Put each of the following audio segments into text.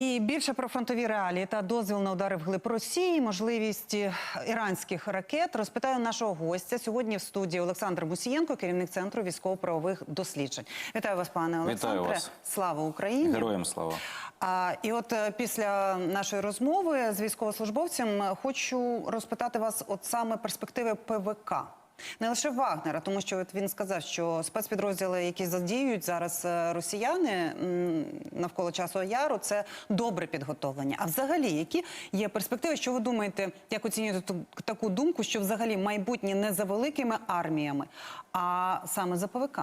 І більше про фронтові реалії та дозвіл на удари вглиб Росії, можливість іранських ракет розпитаю нашого гостя сьогодні в студії Олександр Мусієнко, керівник центру військово-правових досліджень. Вітаю вас, пане Олександре. вас. Слава Україні! Героям слава. А, і от е, після нашої розмови з військовослужбовцем хочу розпитати вас от саме перспективи ПВК. Не лише Вагнера, тому що от він сказав, що спецпідрозділи, які задіють зараз е, росіяни навколо часу яру, це добре підготовлення. А взагалі, які є перспективи? Що ви думаєте, як оцінюєте таку думку, що взагалі майбутнє не за великими арміями, а саме за ПВК?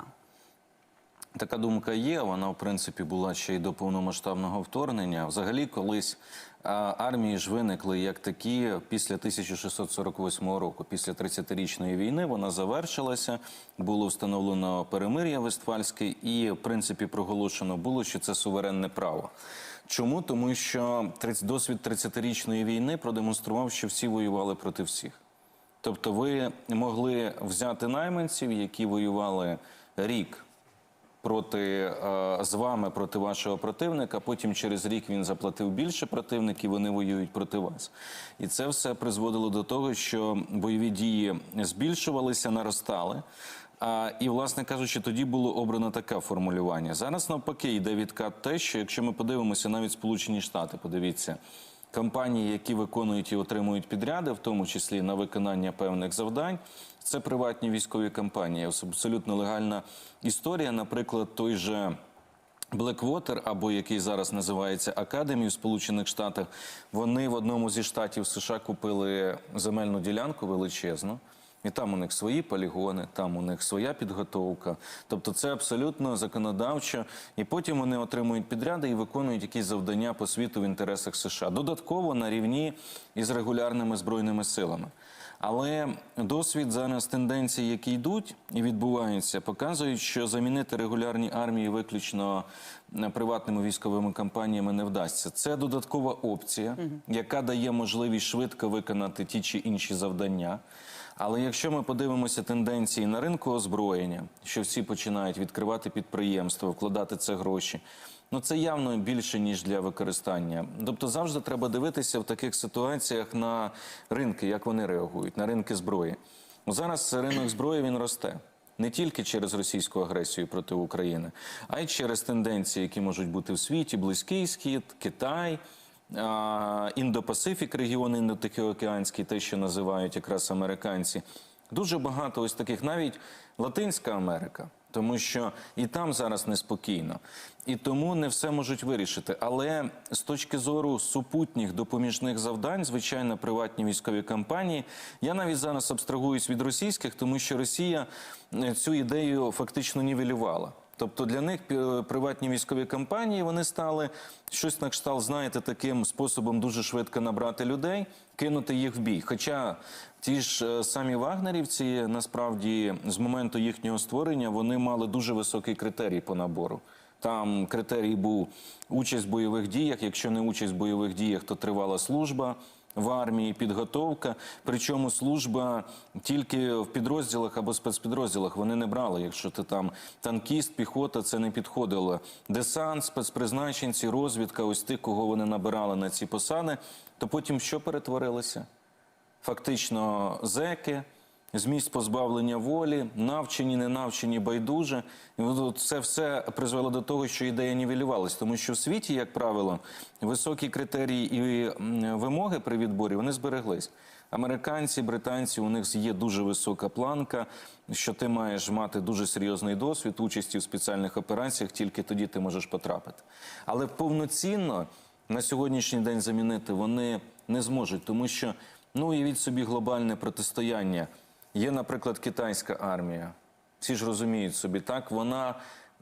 Така думка є. Вона, в принципі, була ще й до повномасштабного вторгнення. Взагалі, колись армії ж виникли як такі після 1648 року, після 30-річної війни. Вона завершилася. Було встановлено перемир'я Вестфальське, і в принципі проголошено було, що це суверенне право. Чому? Тому що 30 досвід 30-річної війни продемонстрував, що всі воювали проти всіх. Тобто, ви могли взяти найманців, які воювали рік проти е, з вами проти вашого противника. Потім через рік він заплатив більше противників, вони воюють проти вас. І це все призводило до того, що бойові дії збільшувалися, наростали. А, і, власне кажучи, тоді було обрано таке формулювання. Зараз навпаки йде відкат те, що якщо ми подивимося, навіть Сполучені Штати, подивіться. Компанії, які виконують і отримують підряди, в тому числі на виконання певних завдань, це приватні військові компанії. Абсолютно легальна історія. Наприклад, той же Blackwater, або який зараз називається Академі в Сполучених Штатах, вони в одному зі штатів США купили земельну ділянку величезну. І там у них свої полігони, там у них своя підготовка. Тобто це абсолютно законодавчо. І потім вони отримують підряди і виконують якісь завдання по світу в інтересах США. Додатково на рівні із регулярними збройними силами. Але досвід зараз тенденції, які йдуть і відбуваються, показують, що замінити регулярні армії виключно е, приватними військовими компаніями не вдасться. Це додаткова опція, яка дає можливість швидко виконати ті чи інші завдання. Але якщо ми подивимося тенденції на ринку озброєння, що всі починають відкривати підприємства, вкладати це гроші, ну це явно більше ніж для використання. Тобто завжди треба дивитися в таких ситуаціях на ринки, як вони реагують, на ринки зброї. Зараз ринок зброї він росте. Не тільки через російську агресію проти України, а й через тенденції, які можуть бути в світі: Близький Схід, Китай, Індо-Пасифік, регіон Індотихоокеанський, те, що називають якраз американці. Дуже багато ось таких, навіть Латинська Америка, тому що і там зараз неспокійно, і тому не все можуть вирішити. Але з точки зору супутніх допоміжних завдань, звичайно, приватні військові компанії, я навіть зараз абстрагуюсь від російських, тому що Росія е, цю ідею фактично нівелювала. Тобто для них е, приватні військові компанії вони стали щось на кшталт, знаєте, таким способом дуже швидко набрати людей, кинути їх в бій. Хоча ті ж е, самі вагнерівці насправді з моменту їхнього створення вони мали дуже високий критерій по набору. Там критерій був участь в бойових діях. Якщо не участь в бойових діях, то тривала служба в армії, підготовка. Причому служба тільки в підрозділах або спецпідрозділах вони не брали. Якщо ти там танкіст, піхота, це не підходило. Десант, спецпризначенці, розвідка, ось тих, кого вони набирали на ці посади, то потім що перетворилося? Фактично, зеки. З місць позбавлення волі, навчені, не навчені, байдуже. І це все призвело до того, що ідея нівелювалась. Тому що в світі, як правило, високі критерії і вимоги при відборі вони збереглись. Американці, британці, у них є дуже висока планка, що ти маєш мати дуже серйозний досвід участі в спеціальних операціях, тільки тоді ти можеш потрапити. Але повноцінно на сьогоднішній день замінити вони не зможуть, тому що ну уявіть собі глобальне протистояння. Є, наприклад, китайська армія. Всі ж розуміють собі, так вона,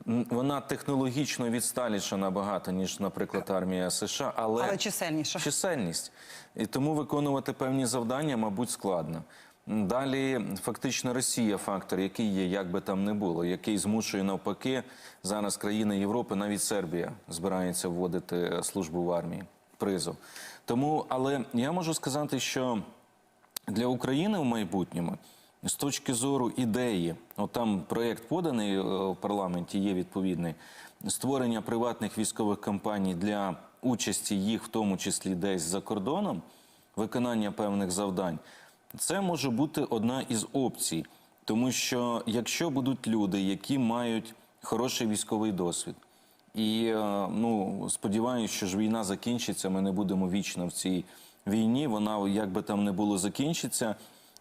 вона технологічно відсталіша набагато, ніж, наприклад, армія США, але, Але чисельніше. чисельність. І тому виконувати певні завдання, мабуть, складно. Далі, фактично, Росія фактор, який є, як би там не було, який змушує навпаки зараз країни Європи, навіть Сербія збирається вводити службу в армії, призов. Тому, але я можу сказати, що для України в майбутньому з точки зору ідеї, от там проєкт поданий е, в парламенті, є відповідний створення приватних військових компаній для участі їх, в тому числі десь за кордоном, виконання певних завдань, це може бути одна із опцій. Тому що якщо будуть люди, які мають хороший військовий досвід, і е, ну сподіваюся, що ж війна закінчиться. Ми не будемо вічно в цій війні. Вона як би там не було закінчиться,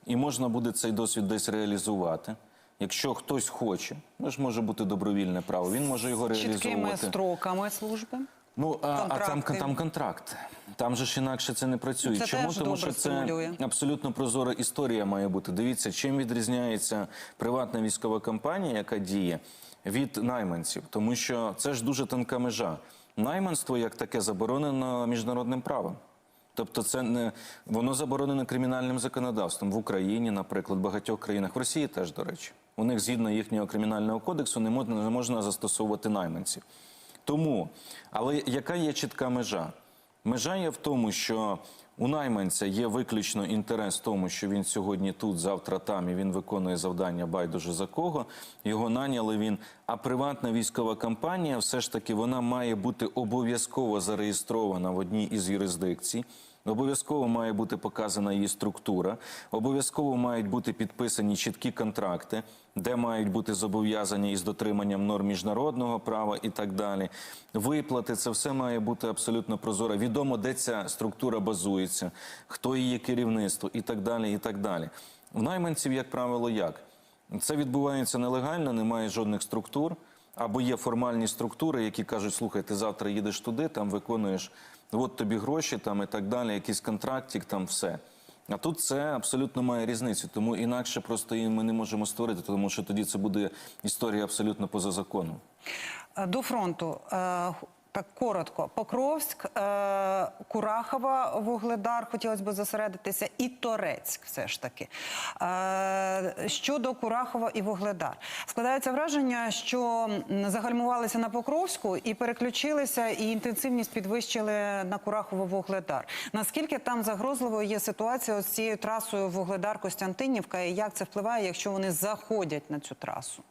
і можна буде цей досвід десь реалізувати. Якщо хтось хоче, ну ж може бути добровільне право, він може його реалізувати. Чіткими реалізовувати. строками служби. Ну а, а там, там контракт. Там же ж інакше це не працює. Це Чому? теж Тому добре що це стимулює. абсолютно прозора історія має бути. Дивіться, чим відрізняється приватна військова компанія, яка діє від найманців, тому що це ж дуже тонка межа. Найманство як таке заборонено міжнародним правом. Тобто, це не воно заборонено кримінальним законодавством в Україні, наприклад, в багатьох країнах в Росії теж до речі. У них згідно їхнього кримінального кодексу не можна, не можна застосовувати найманців. Тому, але яка є чітка межа? Межа є в тому, що у найманця є виключно інтерес в тому, що він сьогодні тут, завтра там, і він виконує завдання байдуже за кого. Його наняли він. А приватна військова компанія, все ж таки, вона має бути обов'язково зареєстрована в одній із юрисдикцій. Обов'язково має бути показана її структура, обов'язково мають бути підписані чіткі контракти, де мають бути зобов'язані із дотриманням норм міжнародного права і так далі. Виплати це все має бути абсолютно прозоро. Відомо, де ця структура базується, хто її керівництво і так далі. І так далі. В найманців, як правило, як це відбувається нелегально, немає жодних структур. Або є формальні структури, які кажуть, слухай, ти завтра їдеш туди, там виконуєш, от тобі гроші, там і так далі, якийсь контрактик, там все. А тут це абсолютно має різницю, тому інакше просто її ми не можемо створити, тому що тоді це буде історія абсолютно поза законом. Е, До фронту. Так коротко, Покровськ, е, Курахова, Вугледар, хотілося б зосередитися, і Торецьк, все ж таки. Е, Щодо Курахова і Вугледар, складається враження, що загальмувалися на Покровську і переключилися, і інтенсивність підвищили на Курахово-Вугледар. Наскільки там загрозливою є ситуація з цією трасою Вугледар-Костянтинівка, і як це впливає, якщо вони заходять на цю трасу?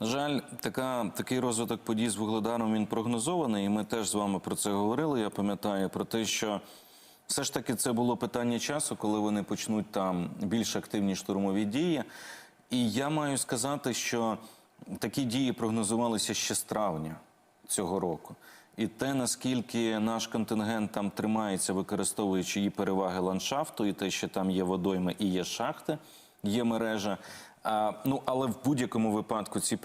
На жаль, така, такий розвиток подій з Вугледаром він прогнозований, і ми теж з вами про це говорили. Я пам'ятаю про те, що все ж таки це було питання часу, коли вони почнуть там більш активні штурмові дії. І я маю сказати, що такі дії прогнозувалися ще з травня цього року. І те, наскільки наш контингент там тримається, використовуючи і переваги ландшафту, і те, що там є водойми і є шахти, є мережа. А, ну, але в будь-якому випадку ці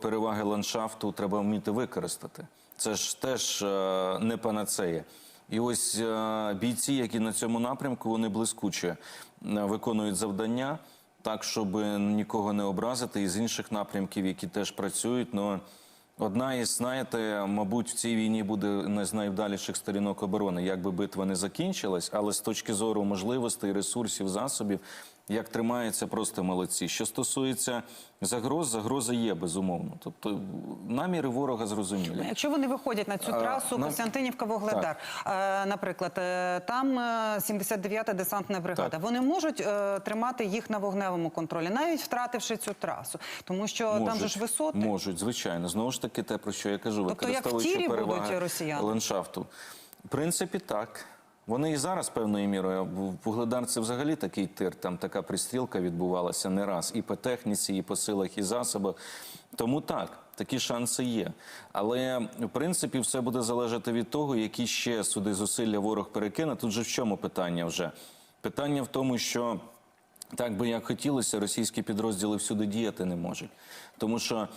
переваги ландшафту треба вміти використати. Це ж теж е, не панацея. І ось е, бійці, які на цьому напрямку, вони блискуче е, виконують завдання так, щоб нікого не образити, і з інших напрямків, які теж працюють. Ну, Одна із, знаєте, мабуть, в цій війні буде одна з найвдаліших сторінок оборони. Як би битва не закінчилась, але з точки зору можливостей, ресурсів, засобів, як тримаються, просто молодці. Що стосується загроз, загроза є безумовно. Тобто наміри ворога зрозумілі. Якщо вони виходять на цю трасу на- Костянтинівка-Вугледар, е, наприклад, е, там е, 79-та десантна бригада, Так. вони можуть е, тримати їх на вогневому контролі, навіть втративши цю трасу, тому що там же ж висоти. Можуть, звичайно. Знову ж таки, те, про що я кажу, Тобто, як в використовуючи тірі будуть росіяни? ландшафту. В принципі, так. Вони і зараз певною мірою. Вугледар це взагалі такий тир, там така пристрілка відбувалася не раз і по техніці, і по силах, і засобах. Тому так, такі шанси є. Але в принципі все буде залежати від того, які ще суди зусилля ворог перекине. Тут же в чому питання вже? Питання в тому, що. Так би як хотілося, російські підрозділи всюди діяти не можуть, тому що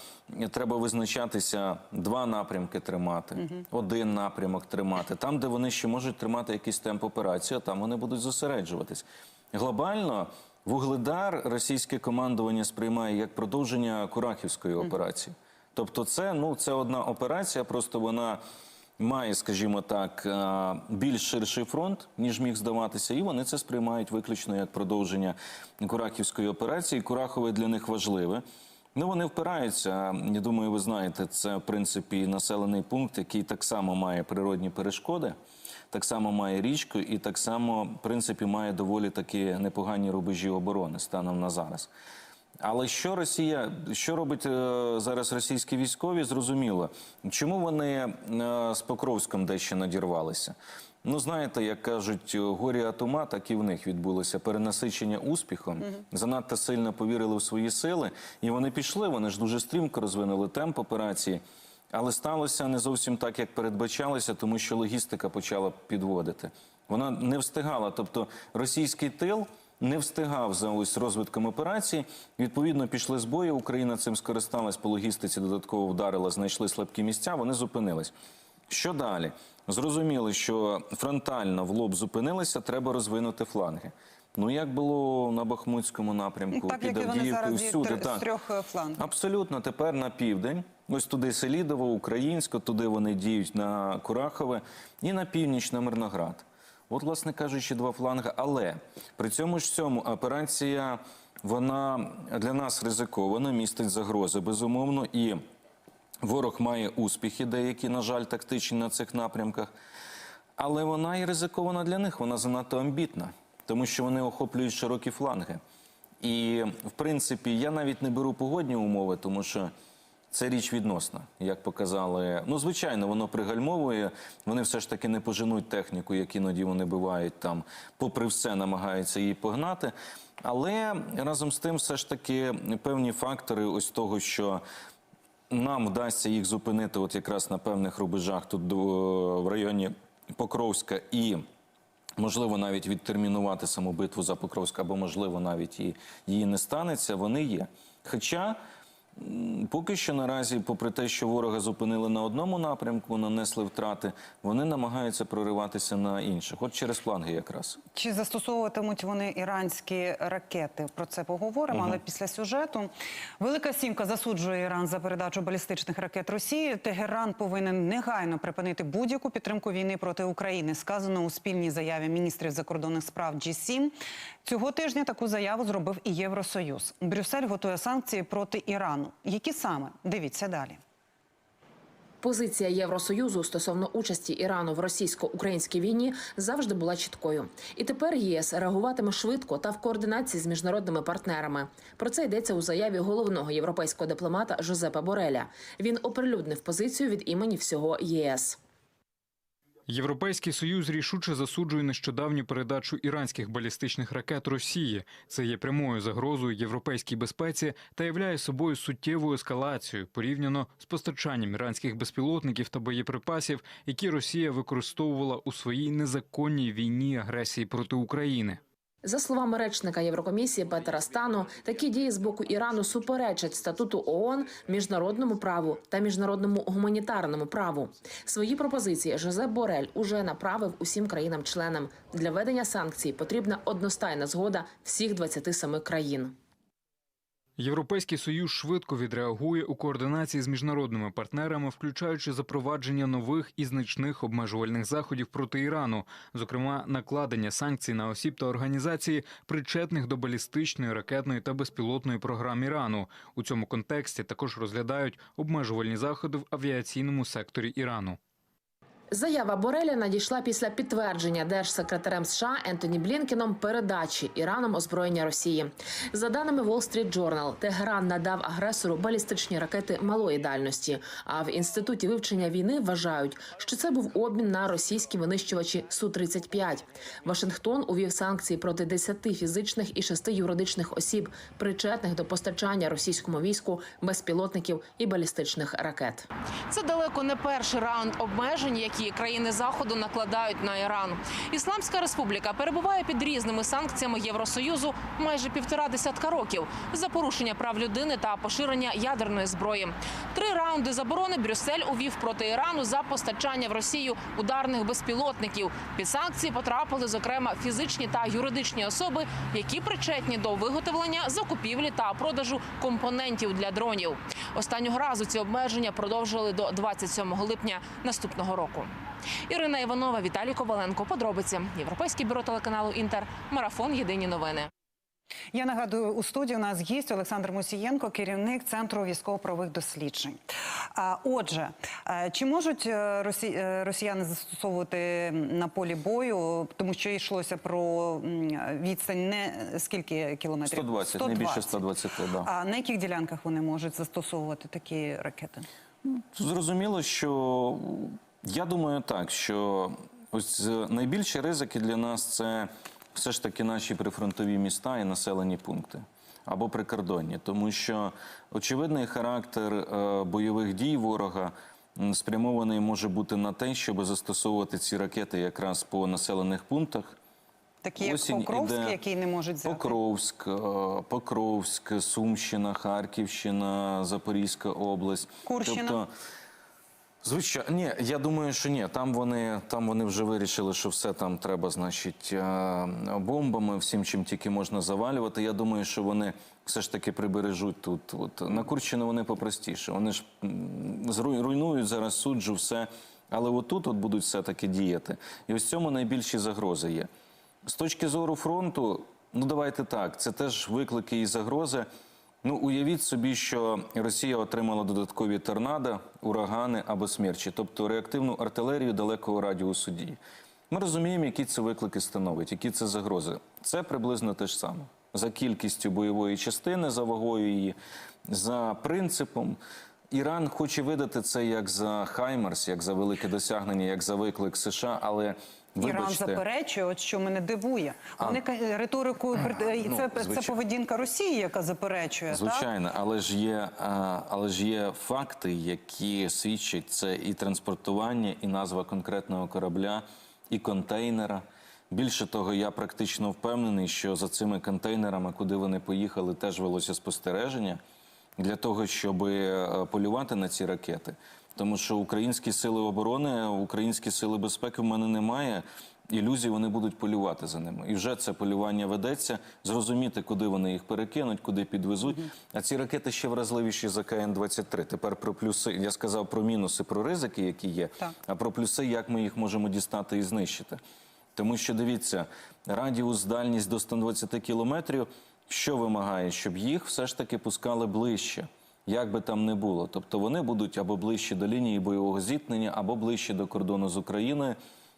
треба визначатися два напрямки тримати, один напрямок тримати. Там, де вони ще можуть тримати якийсь темп операції, а там вони будуть зосереджуватись. Глобально вугледар російське командування сприймає як продовження Курахівської операції. Тобто, це ну це одна операція, просто вона має, скажімо так, е, більш ширший фронт, ніж міг здаватися, і вони це сприймають виключно як продовження Курахівської операції. Курахове для них важливе. Ну, вони впираються. Я думаю, ви знаєте, це в принципі населений пункт, який так само має природні перешкоди, так само має річку, і так само, в принципі, має доволі такі непогані рубежі оборони станом на зараз. Але що Росія, що робить е, зараз російські військові, зрозуміло. Чому вони е, з Покровськом дещо надірвалися? Ну, знаєте, як кажуть, горі от ума, так і в них відбулося перенасичення успіхом. Занадто сильно повірили в свої сили, і вони пішли. Вони ж дуже стрімко розвинули темп операції. Але сталося не зовсім так, як передбачалося, тому що логістика почала підводити. Вона не встигала. Тобто російський тил не встигав за ось розвитком операції. Відповідно, пішли з бою. Україна цим скористалась по логістиці, додатково вдарила, знайшли слабкі місця. Вони зупинились. Що далі? Зрозуміли, що фронтально в лоб зупинилися, треба розвинути фланги. Ну як було на Бахмутському напрямку, Так, під Авдіївкою, всюди тр- з трьох е, флангів. Абсолютно, тепер на південь. Ось туди Селідово, Українсько, туди вони діють на Курахове і на північ на Мирноград. От, власне кажучи, два фланги. Але при цьому ж цьому операція вона для нас ризикована, містить загрози, безумовно, і ворог має успіхи, деякі, на жаль, тактичні на цих напрямках. Але вона і ризикована для них, вона занадто амбітна, тому що вони охоплюють широкі фланги. І, в принципі, я навіть не беру погодні умови, тому що це річ відносна, як показали. Ну, звичайно, воно пригальмовує. Вони все ж таки не поженуть техніку, як іноді вони бувають там, попри все, намагаються її погнати. Але разом з тим, все ж таки, певні фактори ось того, що нам вдасться їх зупинити, от якраз на певних рубежах тут в районі Покровська і. Можливо, навіть відтермінувати саму битву за Покровськ, або можливо, навіть і її не станеться. Вони є. Хоча поки що наразі, попри те, що ворога зупинили на одному напрямку, нанесли втрати, вони намагаються прориватися на інших. От через фланги якраз. Чи застосовуватимуть вони іранські ракети? Про це поговоримо. Але після сюжету Велика Сімка засуджує Іран за передачу балістичних ракет Росії. Тегеран повинен негайно припинити будь-яку підтримку війни проти України. Сказано у спільній заяві міністрів закордонних справ G7. Цього тижня таку заяву зробив і Євросоюз. Брюссель готує санкції проти Ірану. Які саме дивіться далі? Позиція Євросоюзу стосовно участі Ірану в російсько-українській війні завжди була чіткою. І тепер ЄС реагуватиме швидко та в координації з міжнародними партнерами. Про це йдеться у заяві головного європейського дипломата Жозепа Бореля. Він оприлюднив позицію від імені всього ЄС. Європейський союз рішуче засуджує нещодавню передачу іранських балістичних ракет Росії. Це є прямою загрозою європейській безпеці та являє собою суттєву ескалацію порівняно з постачанням іранських безпілотників та боєприпасів, які Росія використовувала у своїй незаконній війні агресії проти України. За словами речника Єврокомісії Петера Стану, такі дії з боку Ірану суперечать статуту ООН, міжнародному праву та міжнародному гуманітарному праву. Свої пропозиції Жозеп Борель уже направив усім країнам-членам. Для ведення санкцій потрібна одностайна згода всіх 27 країн. Європейський союз швидко відреагує у координації з міжнародними партнерами, включаючи запровадження нових і значних обмежувальних заходів проти Ірану, зокрема накладення санкцій на осіб та організації, причетних до балістичної, ракетної та безпілотної програм Ірану. У цьому контексті також розглядають обмежувальні заходи в авіаційному секторі Ірану. Заява Бореля надійшла після підтвердження держсекретарем США Ентоні Блінкеном передачі Іраном озброєння Росії. За даними Wall Street Journal, Тегеран надав агресору балістичні ракети малої дальності. А в інституті вивчення війни вважають, що це був обмін на російські винищувачі су 35 Вашингтон увів санкції проти 10 фізичних і 6 юридичних осіб, причетних до постачання російському війську безпілотників і балістичних ракет. Це далеко не перший раунд обмежень, які країни заходу накладають на Іран. Ісламська республіка перебуває під різними санкціями Євросоюзу майже півтора десятка років за порушення прав людини та поширення ядерної зброї. Три раунди заборони Брюссель увів проти Ірану за постачання в Росію ударних безпілотників. Під санкції потрапили зокрема фізичні та юридичні особи, які причетні до виготовлення, закупівлі та продажу компонентів для дронів. Останнього разу ці обмеження продовжили до 27 липня наступного року. Ірина Іванова, Віталій Коваленко. Подробиці. Європейське бюро телеканалу Інтер. Марафон. Єдині новини. Я нагадую, у студії у нас гість Олександр Мусієнко, керівник центру військово-правових досліджень. А отже, чи можуть е, е, росіяни застосовувати на полі бою, тому що йшлося про відстань не скільки кілометрів? 120, не більше 120, да. А на яких ділянках вони можуть застосовувати такі ракети? Зрозуміло, що я думаю так, що ось е, найбільші ризики для нас це все ж таки наші прифронтові міста і населені пункти. Або прикордонні, тому що очевидний характер е, бойових дій ворога спрямований може бути на те, щоб застосовувати ці ракети якраз по населених пунктах, Такі як Осінь Покровський, іде. який не можуть взяти? Покровськ, е, Покровськ, Сумщина, Харківщина, Запорізька область. Курщина? Тобто, звичайно, ні, я думаю, що ні. Там вони, там вони вже вирішили, що все там треба, значить, е, бомбами, всім, чим тільки можна завалювати. Я думаю, що вони все ж таки прибережуть тут. От на Курщину вони попростіше. Вони ж руйнують зараз суджу, все. Але отут от будуть все-таки діяти. І ось цьому найбільші загрози є. З точки зору фронту, ну давайте так, це теж виклики і загрози. Ну, уявіть собі, що Росія отримала додаткові торнадо, урагани або смерчі, тобто реактивну артилерію далекого радіусу дії. Ми розуміємо, які це виклики становить, які це загрози. Це приблизно те ж саме. За кількістю бойової частини, за вагою її, за принципом. Іран хоче видати це як за Хаймарс, як за велике досягнення, як за виклик США, але Іран заперечує, от що мене дивує. Вони ка- риторикою ну, це, це поведінка Росії, яка заперечує. Так? Але ж є, але ж є факти, які свідчать це і транспортування, і назва конкретного корабля, і контейнера. Більше того, я практично впевнений, що за цими контейнерами, куди вони поїхали, теж велося спостереження для того, щоб е, полювати на ці ракети. Тому що українські сили оборони, українські сили безпеки в мене немає. Ілюзій вони будуть полювати за ними. І вже це полювання ведеться. Зрозуміти, куди вони їх перекинуть, куди підвезуть. А ці ракети ще вразливіші за КН-23. Тепер про плюси. Я сказав про мінуси, про ризики, які є, Так. а про плюси, як ми їх можемо дістати і знищити. Тому що дивіться, радіус, дальність до 120 кілометрів, що вимагає, щоб їх все ж таки пускали ближче. Як би там не було, тобто вони будуть або ближче до лінії бойового зіткнення, або ближче до кордону з Україною,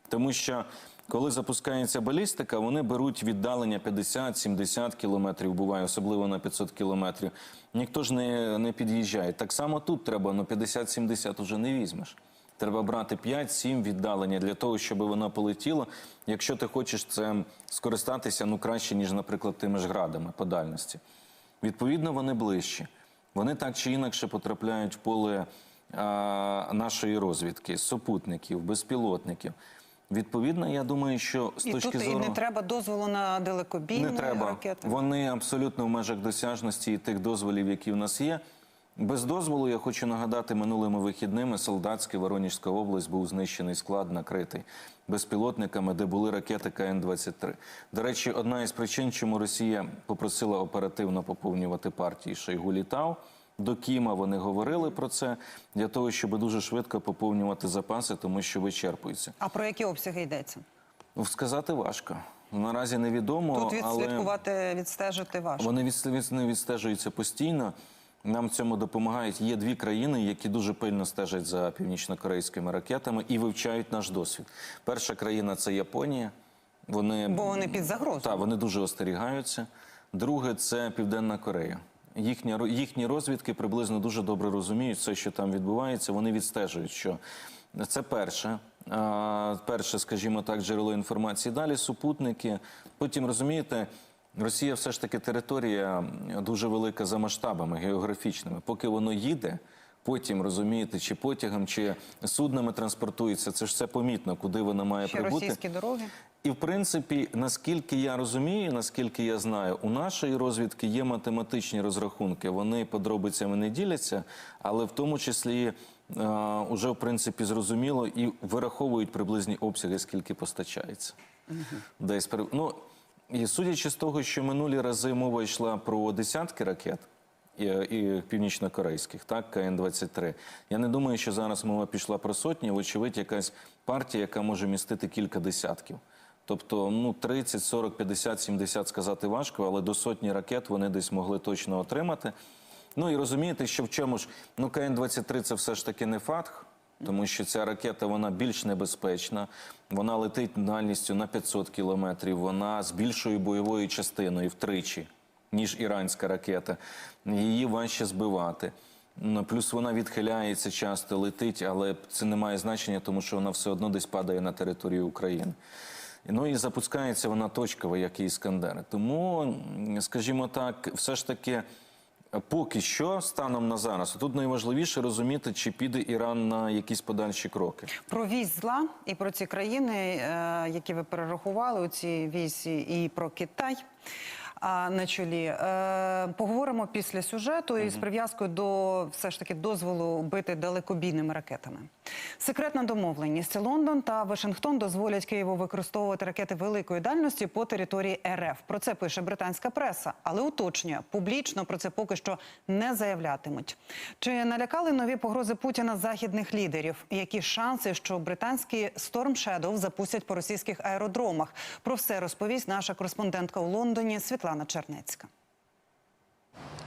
тому що коли запускається балістика, вони беруть віддалення 50-70 кілометрів, буває, особливо на 500 кілометрів. Ніхто ж не, не під'їжджає. Так само тут треба, ну 50-70 вже не візьмеш. Треба брати 5-7 віддалення для того, щоб воно полетіло. Якщо ти хочеш це скористатися, ну краще, ніж, наприклад, тими ж градами по дальності. Відповідно, вони ближчі. Вони так чи інакше потрапляють в поле а, нашої розвідки, супутників, безпілотників. Відповідно, я думаю, що з І точки тут зору і не треба дозволу на далекобійні не треба. ракети. Вони абсолютно в межах досяжності і тих дозволів, які в нас є. Без дозволу я хочу нагадати, минулими вихідними Солдатський Воронежська область був знищений склад, накритий безпілотниками, де були ракети КН-23. До речі, одна із причин, чому Росія попросила оперативно поповнювати партії Шойгу літав. До Кіма вони говорили про це для того, щоб дуже швидко поповнювати запаси, тому що вичерпуються. А про які обсяги йдеться? Ну, сказати важко. Наразі невідомо, Тут але... відстежити важко. Вони відстежуються постійно. Нам в цьому допомагають. Є дві країни, які дуже пильно стежать за північно-корейськими ракетами і вивчають наш досвід. Перша країна це Японія. Вони Бо вони під загрозою. Так, вони дуже остерігаються. Друге це Південна Корея. Їхня ро- їхні розвідки приблизно дуже добре розуміють все, що там відбувається. Вони відстежують, що це перше. Перше, скажімо так, джерело інформації. Далі супутники. Потім розумієте, Росія все ж таки територія дуже велика за масштабами географічними. Поки воно їде, потім розумієте, чи потягом, чи суднами транспортується. Це ж все помітно, куди вона має Ще прибути. російські дороги. І в принципі, наскільки я розумію, наскільки я знаю, у нашої розвідки є математичні розрахунки. Вони подробицями не діляться, але в тому числі е, уже в принципі зрозуміло і вираховують приблизні обсяги, скільки постачається. Десь при- ну, і судячи з того, що минулі рази мова йшла про десятки ракет. І, і північно-корейських, так, КН-23. Я не думаю, що зараз мова пішла про сотні. Вочевидь, якась партія, яка може містити кілька десятків. Тобто, ну 30, 40, 50, 70 сказати важко, але до сотні ракет вони десь могли точно отримати. Ну і розумієте, що в чому ж ну КН-23 це все ж таки не фатх, тому що ця ракета вона більш небезпечна. Вона летить дальністю на 500 кілометрів. Вона з більшою бойовою частиною втричі, ніж іранська ракета. Її важче збивати. Ну, Плюс вона відхиляється часто, летить, але це не має значення, тому що вона все одно десь падає на територію України. Ну і запускається вона точково, як і Іскандери. Тому, скажімо так, все ж таки, поки що, станом на зараз, тут найважливіше розуміти, чи піде Іран на якісь подальші кроки. Про вісь зла і про ці країни, е, які ви перерахували, у цій вісі, і про Китай. На чолі Е, поговоримо після сюжету із прив'язкою до все ж таки дозволу бити далекобійними ракетами. Секретна домовленість Лондон та Вашингтон дозволять Києву використовувати ракети великої дальності по території РФ. Про це пише британська преса, але уточнює публічно про це поки що не заявлятимуть. Чи налякали нові погрози Путіна західних лідерів? Які шанси, що британські Storm Shadow запустять по російських аеродромах? Про все розповість наша кореспондентка у Лондоні Світлана Чернецька.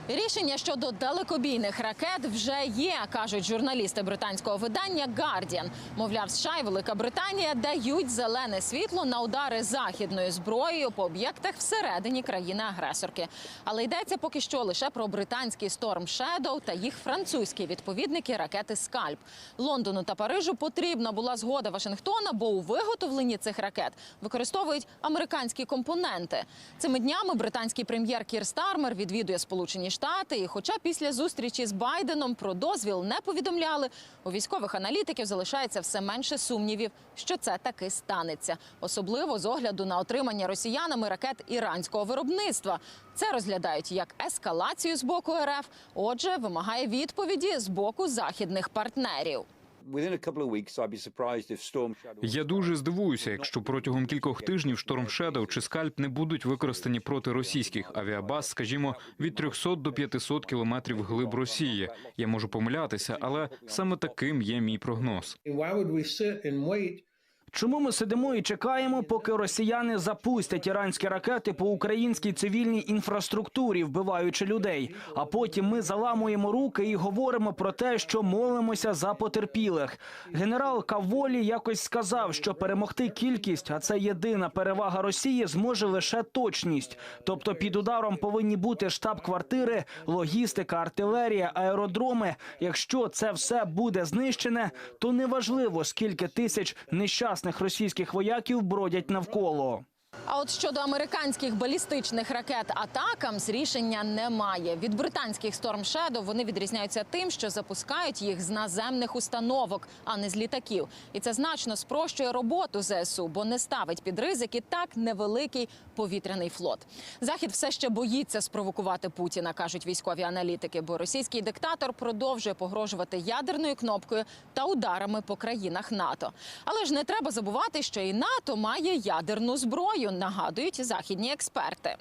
Рішення щодо далекобійних ракет вже є, кажуть журналісти британського видання Guardian. Мовляв, США і Велика Британія дають зелене світло на удари західною зброєю по об'єктах всередині країни-агресорки. Але йдеться поки що лише про британський Storm Shadow та їх французькі відповідники ракети Скальп. Лондону та Парижу потрібна була згода Вашингтона, бо у виготовленні цих ракет використовують американські компоненти. Цими днями британський прем'єр Кір Стармер відвідує Сполучені Штати. І, хоча після зустрічі з Байденом про дозвіл не повідомляли, у військових аналітиків залишається все менше сумнівів, що це таки станеться, особливо з огляду на отримання росіянами ракет іранського виробництва. Це розглядають як ескалацію з боку РФ. Отже, вимагає відповіді з боку західних партнерів. Within a couple of weeks, I'd be surprised if Storm Shadow. Я дуже здивуюся, якщо протягом кількох тижнів Шторм Shadow чи скальп не будуть використані проти російських авіабаз, скажімо, від 300 до 500 кілометрів глиб Росії. Я можу помилятися, але саме таким є мій прогноз. Чому ми сидимо і чекаємо, поки росіяни запустять іранські ракети по українській цивільній інфраструктурі, вбиваючи людей? А потім ми заламуємо руки і говоримо про те, що молимося за потерпілих. Генерал Каволі якось сказав, що перемогти кількість, а це єдина перевага Росії, зможе лише точність. Тобто під ударом повинні бути штаб-квартири, логістика, артилерія, аеродроми. Якщо це все буде знищене, то неважливо скільки тисяч нещасних російських вояків бродять навколо. А от щодо американських балістичних ракет Атакамс рішення немає. Від британських Storm Shadow вони відрізняються тим, що запускають їх з наземних установок, а не з літаків. І це значно спрощує роботу ЗСУ, бо не ставить під ризик і так невеликий повітряний флот. Захід все ще боїться спровокувати Путіна, кажуть військові аналітики, бо російський диктатор продовжує погрожувати ядерною кнопкою та ударами по країнах НАТО. Але ж не треба забувати, що і НАТО має ядерну зброю, нагадують західні експерти.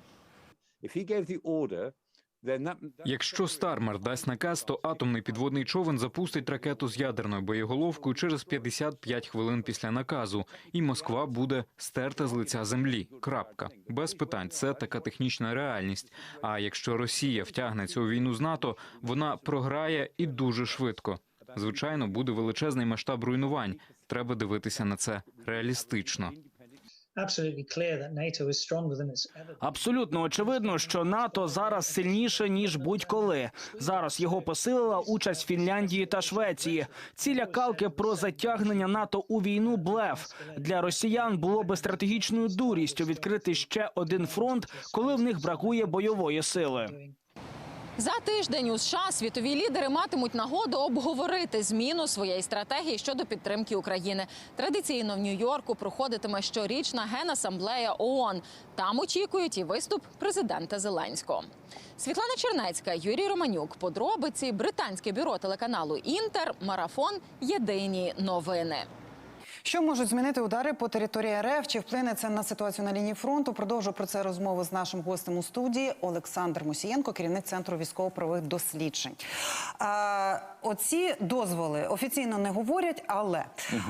Якщо Стармер дасть наказ, то атомний підводний човен запустить ракету з ядерною боєголовкою через 55 хвилин після наказу, і Москва буде стерта з лиця землі. Крапка без питань. Це така технічна реальність. А якщо Росія втягнеться у війну з НАТО, вона програє і дуже швидко. Звичайно, буде величезний масштаб руйнувань. Треба дивитися на це реалістично. Абсолютно очевидно, що НАТО зараз сильніше ніж будь-коли. Зараз його посилила участь Фінляндії та Швеції. Ці лякалки про затягнення НАТО у війну блеф для росіян було би стратегічною дурістю відкрити ще один фронт, коли в них бракує бойової сили. За тиждень у США світові лідери матимуть нагоду обговорити зміну своєї стратегії щодо підтримки України. Традиційно в Нью-Йорку проходитиме щорічна генасамблея ООН. Там очікують і виступ президента Зеленського. Світлана Чернецька, Юрій Романюк. Подробиці британське бюро телеканалу Інтер. Марафон. Єдині новини. Що можуть змінити удари по території РФ? Чи вплине це на ситуацію на лінії фронту? Продовжу про це розмову з нашим гостем у студії Олександр Мусієнко, керівник центру військово-правових досліджень. Оці дозволи офіційно не говорять, але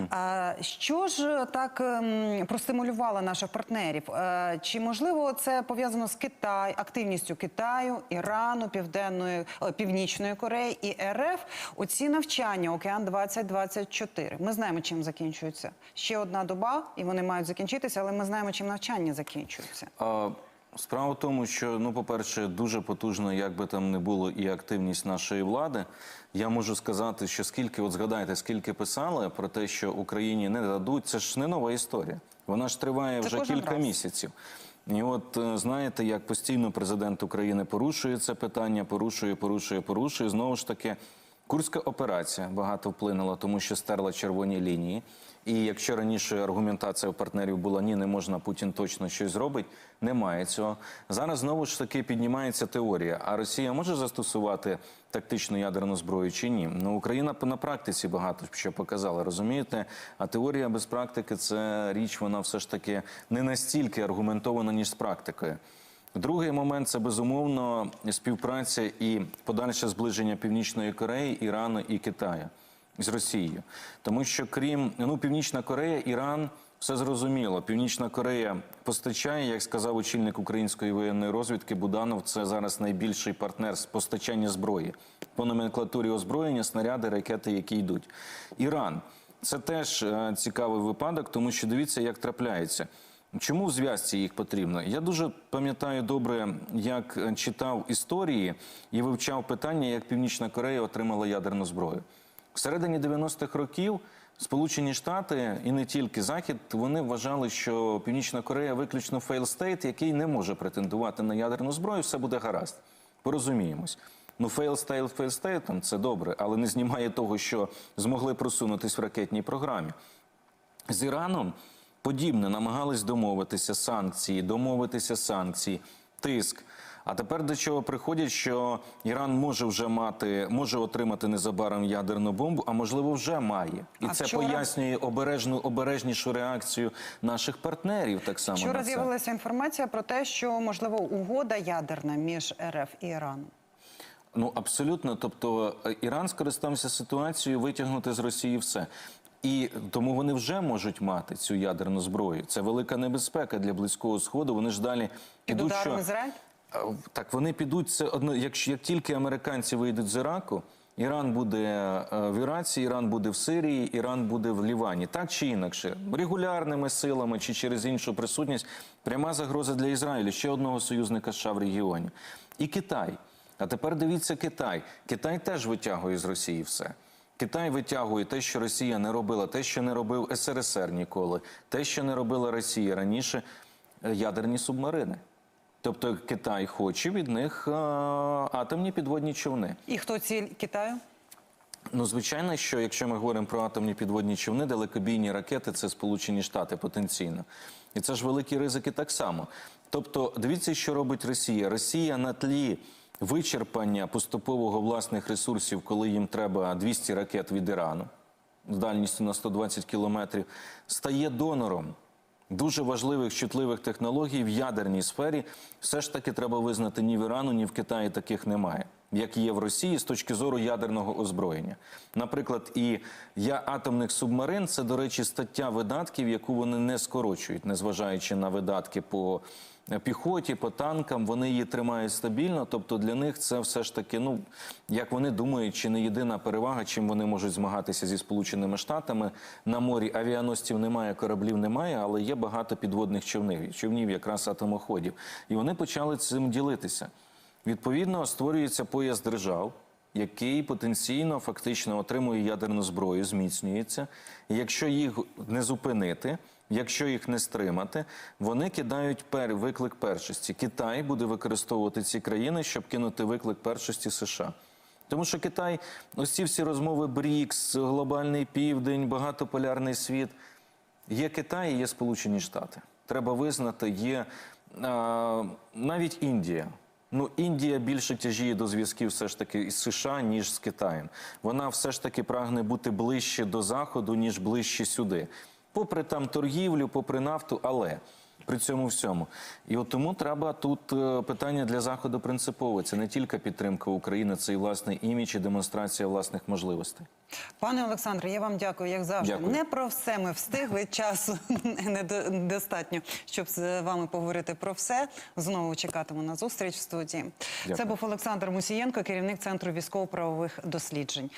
а, що ж так ем, простимулювало наших партнерів? Е, чи можливо це пов'язано з Китай, активністю Китаю, Ірану, Південної о, Північної Кореї і РФ? Оці навчання Океан 2024 Ми знаємо, чим закінчується. Ще одна доба, і вони мають закінчитися, але ми знаємо, чим навчання закінчується. А, Справа в тому, що ну, по-перше, дуже потужно, як би там не було, і активність нашої влади. Я можу сказати, що скільки, от згадайте, скільки писали про те, що Україні не дадуть, це ж не нова історія. Вона ж триває Це вже кілька раз. місяців. І от е, знаєте, як постійно президент України порушує це питання, порушує, порушує, порушує. Знову ж таки, Курська операція багато вплинула, тому що стерла червоні лінії. І якщо раніше аргументація у партнерів була ні, не можна, Путін точно щось зробить, немає цього. Зараз знову ж таки піднімається теорія. А Росія може застосувати тактичну ядерну зброю чи ні? Ну Україна на практиці багато що показала, розумієте? А теорія без практики це річ, вона все ж таки не настільки аргументована, ніж з практикою. Другий момент це безумовно співпраця і подальше зближення Північної Кореї, Ірану і Китаю з Росією. Тому що крім ну, Північна Корея, Іран. Все зрозуміло. Північна Корея постачає, як сказав очільник української воєнної розвідки Буданов. Це зараз найбільший партнер з постачання зброї по номенклатурі озброєння, снаряди, ракети, які йдуть. Іран це теж е, цікавий випадок, тому що дивіться, як трапляється. Чому в зв'язці їх потрібно? Я дуже пам'ятаю добре, як е, читав історії і вивчав питання, як Північна Корея отримала ядерну зброю. В середині 90-х років Сполучені Штати і не тільки Захід вони вважали, що Північна Корея виключно фейл-стейт, який не може претендувати на ядерну зброю, все буде гаразд. Порозуміємось. Ну, фейл-стейт фейл-стейтом – це добре, але не знімає того, що змогли просунутись в ракетній програмі. З Іраном подібне намагались домовитися санкції, домовитися санкції, тиск. А тепер до чого приходять, що Іран може вже мати, може отримати незабаром ядерну бомбу, а можливо вже має, і А це вчора- пояснює обережну обережнішу реакцію наших партнерів. Так само Вчора з'явилася інформація про те, що можливо угода ядерна між РФ і Іраном. Ну абсолютно. Тобто е, Іран скористався ситуацією витягнути з Росії все. І тому вони вже можуть мати цю ядерну зброю. Це велика небезпека для близького сходу. Вони ж далі Під ідуть, ударом що Ізраїль? Так, вони підуть це одно. Якщо як тільки американці вийдуть з Іраку, Іран буде е, в Іраці, Іран буде в Сирії, Іран буде в Лівані. Так чи інакше, регулярними силами чи через іншу присутність, пряма загроза для Ізраїлю, ще одного союзника США в регіоні. І Китай. А тепер дивіться Китай. Китай теж витягує з Росії все. Китай витягує те, що Росія не робила, те, що не робив СРСР ніколи, те, що не робила Росія раніше, е, ядерні субмарини. Тобто Китай хоче від них а, атомні підводні човни. І хто ціль Китаю? Ну, звичайно, що якщо ми говоримо про атомні підводні човни, далекобійні ракети це Сполучені Штати потенційно. І це ж великі ризики так само. Тобто, дивіться, що робить Росія. Росія на тлі вичерпання поступового власних ресурсів, коли їм треба 200 ракет від Ірану з дальністю на 120 кілометрів, стає донором дуже важливих чутливих технологій в ядерній сфері. Все ж таки треба визнати, ні в Ірану, ні в Китаї таких немає, як є в Росії з точки зору ядерного озброєння. Наприклад, і я атомних субмарин це, до речі, стаття видатків, яку вони не скорочують, незважаючи на видатки по піхоті, по танкам. Вони її тримають стабільно. Тобто для них це все ж таки, ну як вони думають, чи не єдина перевага, чим вони можуть змагатися зі Сполученими Штатами на морі. Авіаносців немає, кораблів немає, але є багато підводних човнів, човнів, якраз атомоходів. І вони почали цим ділитися. Відповідно, створюється пояс держав, який потенційно фактично отримує ядерну зброю, зміцнюється. І якщо їх не зупинити, якщо їх не стримати, вони кидають пер виклик першості. Китай буде використовувати ці країни, щоб кинути виклик першості США. Тому що Китай, ось ці всі розмови БРІКС, глобальний південь, багатополярний світ. Є Китай, і є Сполучені Штати. Треба визнати, є а, навіть Індія. Ну, Індія більше тяжіє до зв'язків все ж таки із США, ніж з Китаєм. Вона все ж таки прагне бути ближче до Заходу, ніж ближче сюди. попри там торгівлю, попри нафту, але. При цьому всьому, і от тому треба тут е, питання для заходу принципове. Це не тільки підтримка України, це і власний імідж і демонстрація власних можливостей. Пане Олександре, я вам дякую, як завжди. Дякую. Не про все ми встигли. Часу недостатньо, щоб з вами поговорити про все. Знову чекатиму на зустріч в студії. Це був Олександр Мусієнко, керівник центру військово-правових досліджень.